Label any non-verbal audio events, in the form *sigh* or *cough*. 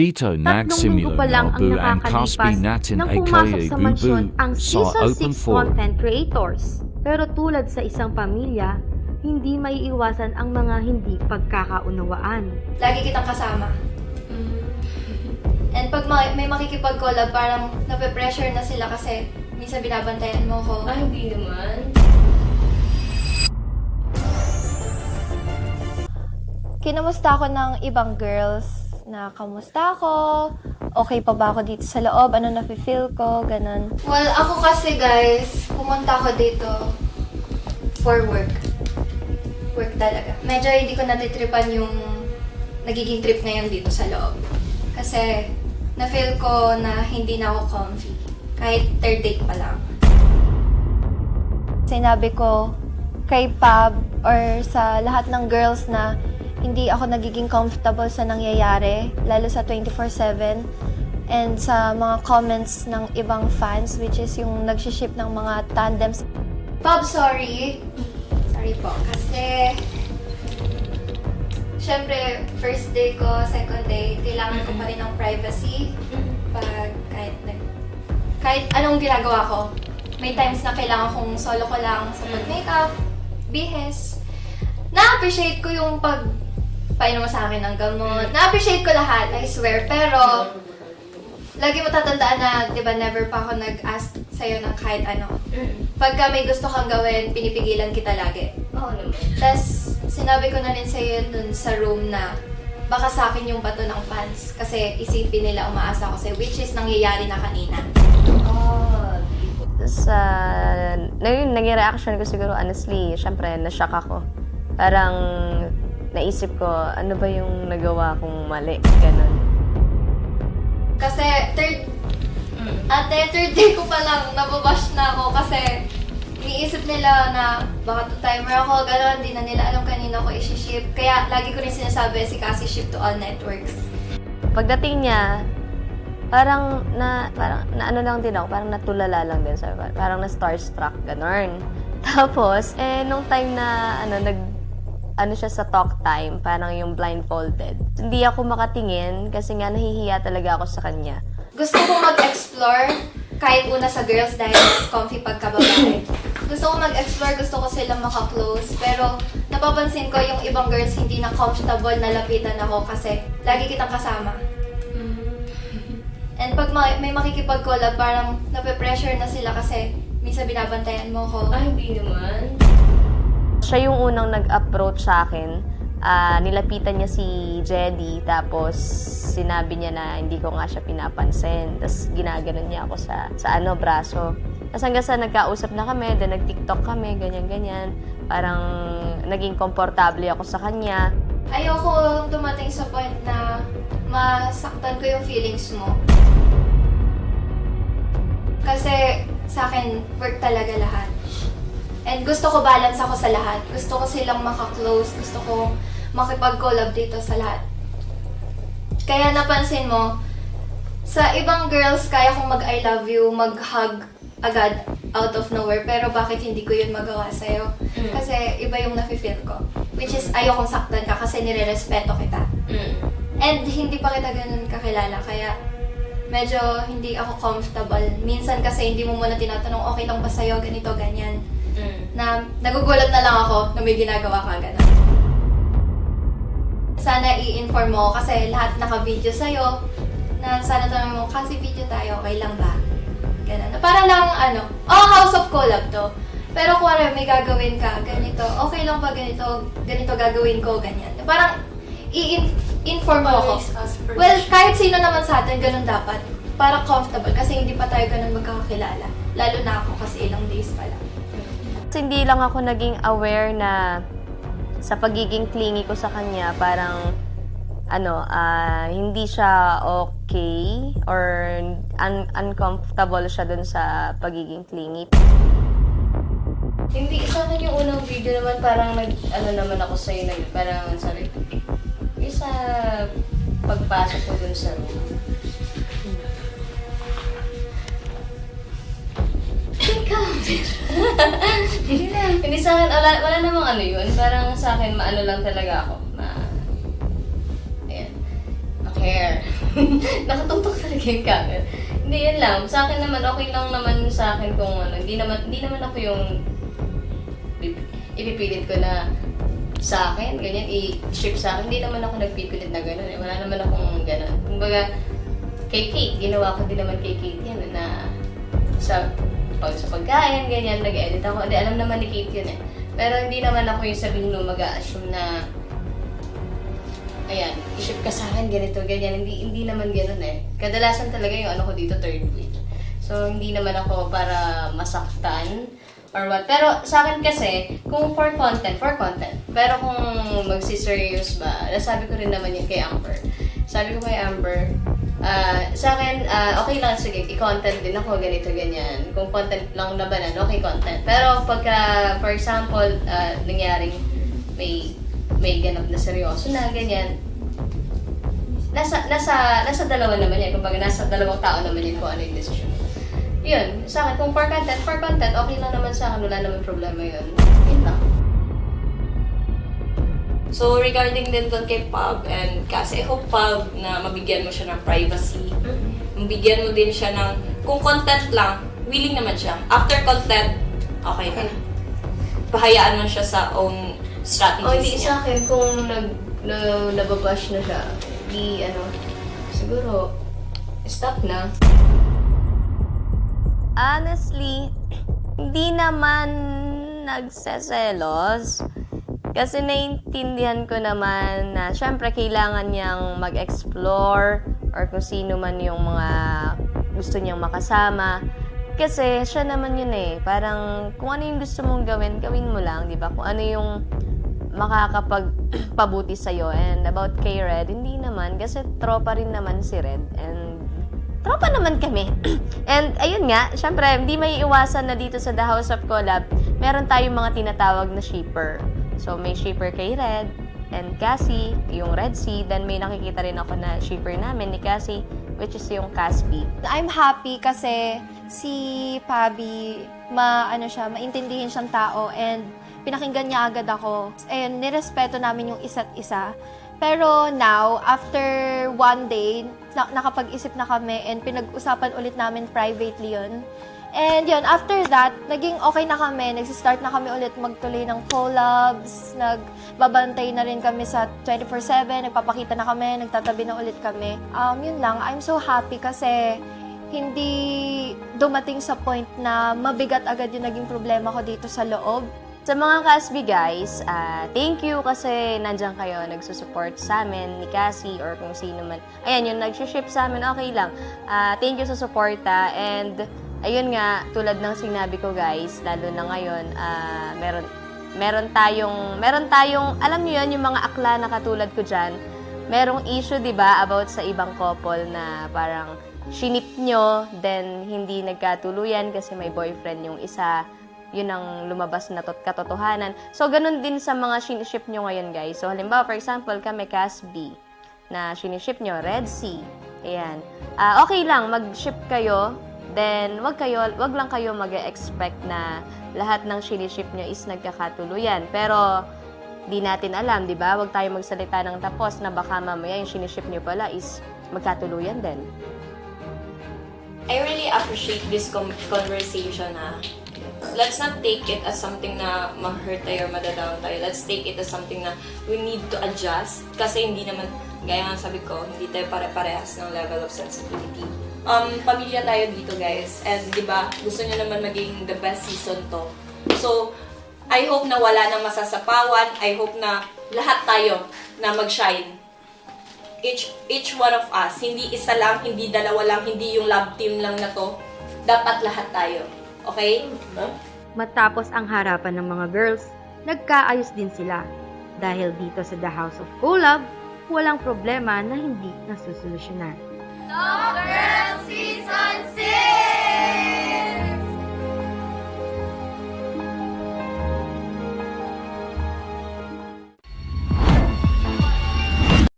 Dito nagsimula pa lang ang Caspi natin mansyon Bubu ang sa Open 6 Forum. content creators. Pero tulad sa isang pamilya, hindi maiiwasan ang mga hindi pagkakaunawaan. Lagi kitang kasama. And pag ma- may makikipag-collab, parang nape-pressure na sila kasi minsan binabantayan mo ko. Ah, hindi naman. Kinamusta ako ng ibang girls na kamusta ako, okay pa ba ako dito sa loob, ano nafe-feel ko, ganun. Well, ako kasi guys, pumunta ako dito for work. Work talaga. Medyo hindi ko natitripan yung nagiging trip ngayon dito sa loob. Kasi na-feel ko na hindi na ako comfy. Kahit third date pa lang. Sinabi ko kay Pab or sa lahat ng girls na hindi ako nagiging comfortable sa nangyayari, lalo sa 24-7 and sa mga comments ng ibang fans which is yung nagsiship ng mga tandems. Bob, sorry. Sorry po. Kasi, syempre, first day ko, second day, kailangan ko pa rin ng privacy. Pag kahit, kahit anong ginagawa ko. May times na kailangan kong solo ko lang sa pag-makeup, bihes. Na-appreciate ko yung pag painom mo sa akin ng gamot. Na-appreciate ko lahat, I swear. Pero, lagi mo tatandaan na, di ba, never pa ako nag-ask sa'yo ng kahit ano. Pagka may gusto kang gawin, pinipigilan kita lagi. Oo naman. Tapos, sinabi ko na rin sa'yo dun sa room na baka sa akin yung bato ng fans. Kasi isipin nila umaasa ko sa'yo, which is nangyayari na kanina. Ah, sa naging, naging reaction ko siguro honestly, syempre na-shock ako. Parang naisip ko, ano ba yung nagawa kong mali? Ganon. Kasi third, ate, third day ko pa lang, nababash na ako kasi iniisip nila na baka two-timer ako, gano'n, di na nila alam kanina ko isi-ship. Kaya lagi ko rin sinasabi si Cassie ship to all networks. Pagdating niya, parang na parang na ano lang din ako, parang natulala lang din sa parang na starstruck ganon. *laughs* Tapos eh nung time na ano nag ano siya sa talk time, parang yung blindfolded. Hindi ako makatingin kasi nga nahihiya talaga ako sa kanya. Gusto ko mag-explore kahit una sa girls dahil mas comfy pagkababae. Gusto ko mag-explore, gusto ko silang maka-close. Pero napapansin ko yung ibang girls hindi na comfortable na lapitan ako kasi lagi kitang kasama. And pag ma- may makikipag-collab, parang nape-pressure na sila kasi minsan binabantayan mo ko. ah, hindi naman. Siya yung unang nag-approach sa akin. Ah, nilapitan niya si Jedy, tapos sinabi niya na hindi ko nga siya pinapansin. Tapos ginaganon niya ako sa, sa ano, braso. Tapos hanggang sa nagkausap na kami, then nag-tiktok kami, ganyan-ganyan. Parang naging komportable ako sa kanya. Ayoko dumating sa point na masaktan ko yung feelings mo. Kasi sa akin, work talaga lahat. And gusto ko balance ako sa lahat. Gusto ko silang maka-close. Gusto ko makipag-collab dito sa lahat. Kaya napansin mo, sa ibang girls, kaya kong mag-I love you, mag-hug agad out of nowhere. Pero bakit hindi ko yun magawa sa'yo? Kasi iba yung nafe-feel ko. Which is, ayokong saktan ka kasi nire-respeto kita. Mm. And hindi pa kita ganun kakilala, kaya medyo hindi ako comfortable. Minsan kasi hindi mo muna tinatanong, okay lang ba sa'yo, ganito, ganyan. Na nagugulat na lang ako na may ginagawa ka ganun. Sana i-inform mo kasi lahat naka-video sa'yo na sana tanongin mo, kasi video tayo, okay lang ba? Ganun. Para lang ano, oh, House of Collab to. Pero kung ano, may gagawin ka, ganito, okay lang ba ganito, ganito gagawin ko, ganyan. Parang i-inform mo ako. Well, kahit sino naman sa atin, ganun dapat. Para comfortable. Kasi hindi pa tayo ganun magkakakilala. Lalo na ako kasi ilang days pa lang. Kasi hindi lang ako naging aware na sa pagiging clingy ko sa kanya, parang ano, ah, hindi siya okay or un- uncomfortable siya dun sa pagiging clingy. Hindi, sa akin yung unang video naman parang nag, ano naman ako sa'yo, nag, parang sabi, yung sa pagpasok ko dun sa room. Hindi *laughs* ano yun. Parang sa akin, maano lang talaga ako. Ma, ayan, ma-care. *laughs* Nakatutok talaga yung camera. Hindi, yun lang. Sa akin naman, okay lang naman sa akin kung ano. Hindi naman, hindi naman ako yung pip- ipipilit ko na sa akin, ganyan, i-ship sa akin. Hindi naman ako nagpipilit na gano'n. Eh. Wala naman akong gano'n. Kumbaga, kay Kate, ginawa ko din naman kay Kate yan na sa pag sa pagkain, ganyan, nag-edit ako. Hindi, alam naman ni Kate yun eh. Pero hindi naman ako yung sabihin mo mag-assume na ayan, i-ship ka sa akin, ganito, ganyan. Hindi, hindi naman ganun eh. Kadalasan talaga yung ano ko dito, third wheel. So, hindi naman ako para masaktan or what. Pero sa akin kasi, kung for content, for content. Pero kung magsiserious ba, nasabi ko rin naman yun kay Amber. Sabi ko kay Amber, ah, sa akin, ah, okay lang, sige, i-content din ako, ganito, ganyan. Kung content lang labanan, okay, content. Pero pagka, for example, ah, nangyaring may may ganap na seryoso na, ganyan. Nasa, nasa, nasa dalawa naman yan. Kumbaga, nasa dalawang tao naman yan kung ano yung decision. Yun, sa akin, kung for content, for content, okay lang naman sa akin, wala naman problema yun. Yun lang. So, regarding din doon kay Pab and kasi I hope Pab na mabigyan mo siya ng privacy. Mabigyan mo din siya ng, kung content lang, willing naman siya. After content, okay na. Pahayaan mo siya sa own strategies O, hindi niya. sa akin, kung nag, na, nababash na siya, di, ano, siguro, stop na. Honestly, hindi naman nagseselos. Kasi naiintindihan ko naman na syempre kailangan niyang mag-explore or kung sino man yung mga gusto niyang makasama. Kasi siya naman yun eh. Parang kung ano yung gusto mong gawin, gawin mo lang, di ba? Kung ano yung makakapagpabuti sa'yo. And about kay Red, hindi naman. Kasi tropa rin naman si Red. And tropa naman kami. *clears throat* And ayun nga, syempre, hindi may iwasan na dito sa The House of Collab, meron tayong mga tinatawag na shipper. So, may shipper kay Red and Cassie, yung Red Sea. Then, may nakikita rin ako na shipper namin ni Cassie, which is yung Caspi. I'm happy kasi si Pabi, ma, ano siya, maintindihin siyang tao and pinakinggan niya agad ako. And nirespeto namin yung isa't isa. Pero now, after one day, na- nakapag-isip na kami and pinag-usapan ulit namin privately yun. And yun, after that, naging okay na kami. Nagsistart na kami ulit magtuloy ng collabs. Nagbabantay na rin kami sa 24-7. Nagpapakita na kami. Nagtatabi na ulit kami. Um, yun lang. I'm so happy kasi hindi dumating sa point na mabigat agad yung naging problema ko dito sa loob. Sa mga Caspi guys, ah, thank you kasi nandyan kayo, nagsusupport sa amin ni Cassie or kung sino man. Ayan, yung nag-ship sa amin, okay lang. Ah, thank you sa suporta and ayun nga, tulad ng sinabi ko guys, lalo na ngayon, ah, meron meron tayong meron tayong alam niyo yun yung mga akla na katulad ko diyan. Merong issue 'di ba about sa ibang couple na parang shinip nyo, then hindi nagkatuluyan kasi may boyfriend yung isa yun ang lumabas na tot katotohanan. So, ganun din sa mga siniship nyo ngayon, guys. So, halimbawa, for example, kami Cas B na siniship nyo, Red Sea. Ayan. Ah, okay lang, mag-ship kayo. Then, wag kayo, wag lang kayo mag-expect na lahat ng siniship nyo is nagkakatuluyan. Pero, di natin alam, di ba? Wag tayo magsalita ng tapos na baka mamaya yung siniship nyo pala is magkatuluyan din. I really appreciate this conversation ha. Let's not take it as something na ma-hurt tayo or madadown tayo. Let's take it as something na we need to adjust. Kasi hindi naman, gaya nga sabi ko, hindi tayo pare-parehas ng level of sensitivity. Um, pamilya tayo dito guys. And di ba gusto nyo naman maging the best season to. So, I hope na wala nang masasapawan. I hope na lahat tayo na mag-shine each each one of us, hindi isa lang, hindi dalawa lang, hindi yung love team lang na to. Dapat lahat tayo. Okay? Matapos ang harapan ng mga girls, nagkaayos din sila. Dahil dito sa The House of Collab, walang problema na hindi nasusolusyonan. Talk